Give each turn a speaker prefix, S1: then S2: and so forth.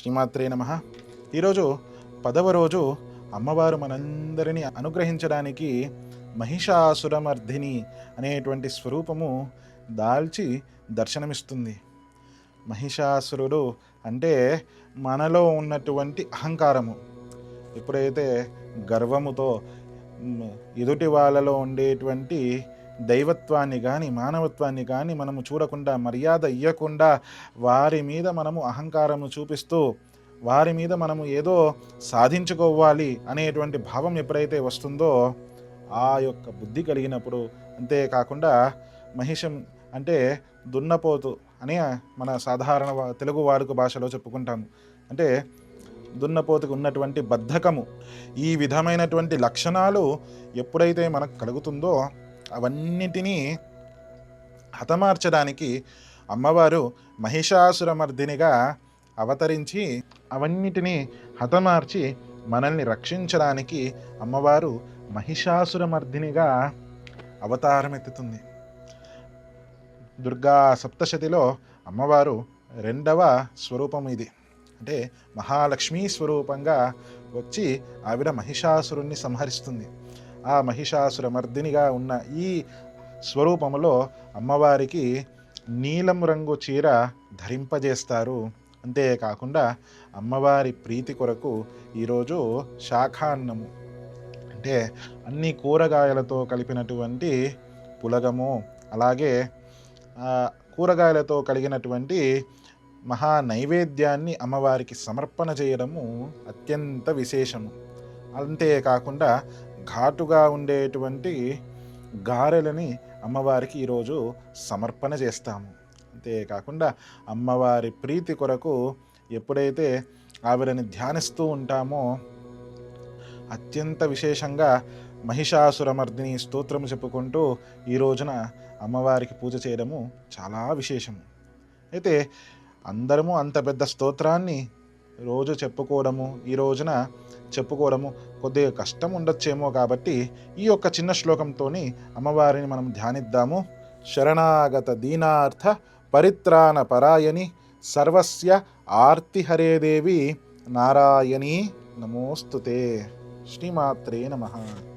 S1: శ్రీమాత్రే నమ. ఈరోజు పదవ రోజు అమ్మవారు మనందరినీ అనుగ్రహించడానికి మహిషాసురమర్ధిని అనేటువంటి స్వరూపము దాల్చి దర్శనమిస్తుంది. మహిషాసురుడు అంటే మనలో ఉన్నటువంటి అహంకారము. ఎప్పుడైతే గర్వముతో ఎదుటి వాళ్ళలో ఉండేటువంటి దైవత్వాన్ని కానీ మానవత్వాన్ని కానీ మనము చూడకుండా మర్యాద ఇవ్వకుండా వారి మీద మనము అహంకారము చూపిస్తూ వారి మీద మనము ఏదో సాధించుకోవాలి అనేటువంటి భావం ఎప్పుడైతే వస్తుందో ఆ యొక్క బుద్ధి కలిగినప్పుడు అంతేకాకుండా మహిషం అంటే దున్నపోతు అని మన సాధారణ తెలుగు వాడుక భాషలో చెప్పుకుంటాము. అంటే దున్నపోతుకు ఉన్నటువంటి బద్ధకము ఈ విధమైనటువంటి లక్షణాలు ఎప్పుడైతే మనకు కలుగుతుందో అవన్నిటినీ హతమార్చడానికి అమ్మవారు మహిషాసురమర్దినిగా అవతరించి అవన్నిటినీ హతమార్చి మనల్ని రక్షించడానికి అమ్మవారు మహిషాసురమర్దినిగా అవతారం ఎత్తుతుంది దుర్గా సప్తశతిలో అమ్మవారు రెండవ స్వరూపం ఇది. అంటే మహాలక్ష్మీ స్వరూపంగా వచ్చి ఆవిడ మహిషాసురుణ్ణి సంహరిస్తుంది. ఆ మహిషాసుర మర్దినిగా ఉన్న ఈ స్వరూపములో అమ్మవారికి నీలం రంగు చీర ధరింపజేస్తారు. అంతేకాకుండా అమ్మవారి ప్రీతి కొరకు ఈరోజు శాఖాన్నము. అంటే అన్ని కూరగాయలతో కలిపినటువంటి పులగము అలాగే కూరగాయలతో కలిగినటువంటి మహా నైవేద్యాన్ని అమ్మవారికి సమర్పణ చేయడము అత్యంత విశేషము. అంతేకాకుండా ఘాటుగా ఉండేటువంటి గారెలని అమ్మవారికి ఈరోజు సమర్పణ చేస్తాము. అంతేకాకుండా అమ్మవారి ప్రీతి కొరకు ఎప్పుడైతే ఆవిడని ధ్యానిస్తూ ఉంటామో అత్యంత విశేషంగా మహిషాసురమర్దిని స్తోత్రం చెప్పుకుంటూ ఈ రోజున అమ్మవారికి పూజ చేయడము చాలా విశేషము. అయితే అందరము అంత పెద్ద స్తోత్రాన్ని రోజు చెప్పుకోవడము ఈ రోజున చెప్పుకోవడము కొద్దిగా కష్టం ఉండొచ్చేమో కాబట్టి ఈ యొక్క చిన్న శ్లోకంతో అమ్మవారిని మనం ధ్యానిద్దాము. శరణాగత దీనార్థ పరిత్రాణ పరాయణి సర్వస్య ఆర్తిహరే దేవి నారాయణీ. నమోస్తుతే. శ్రీమాత్రే నమః.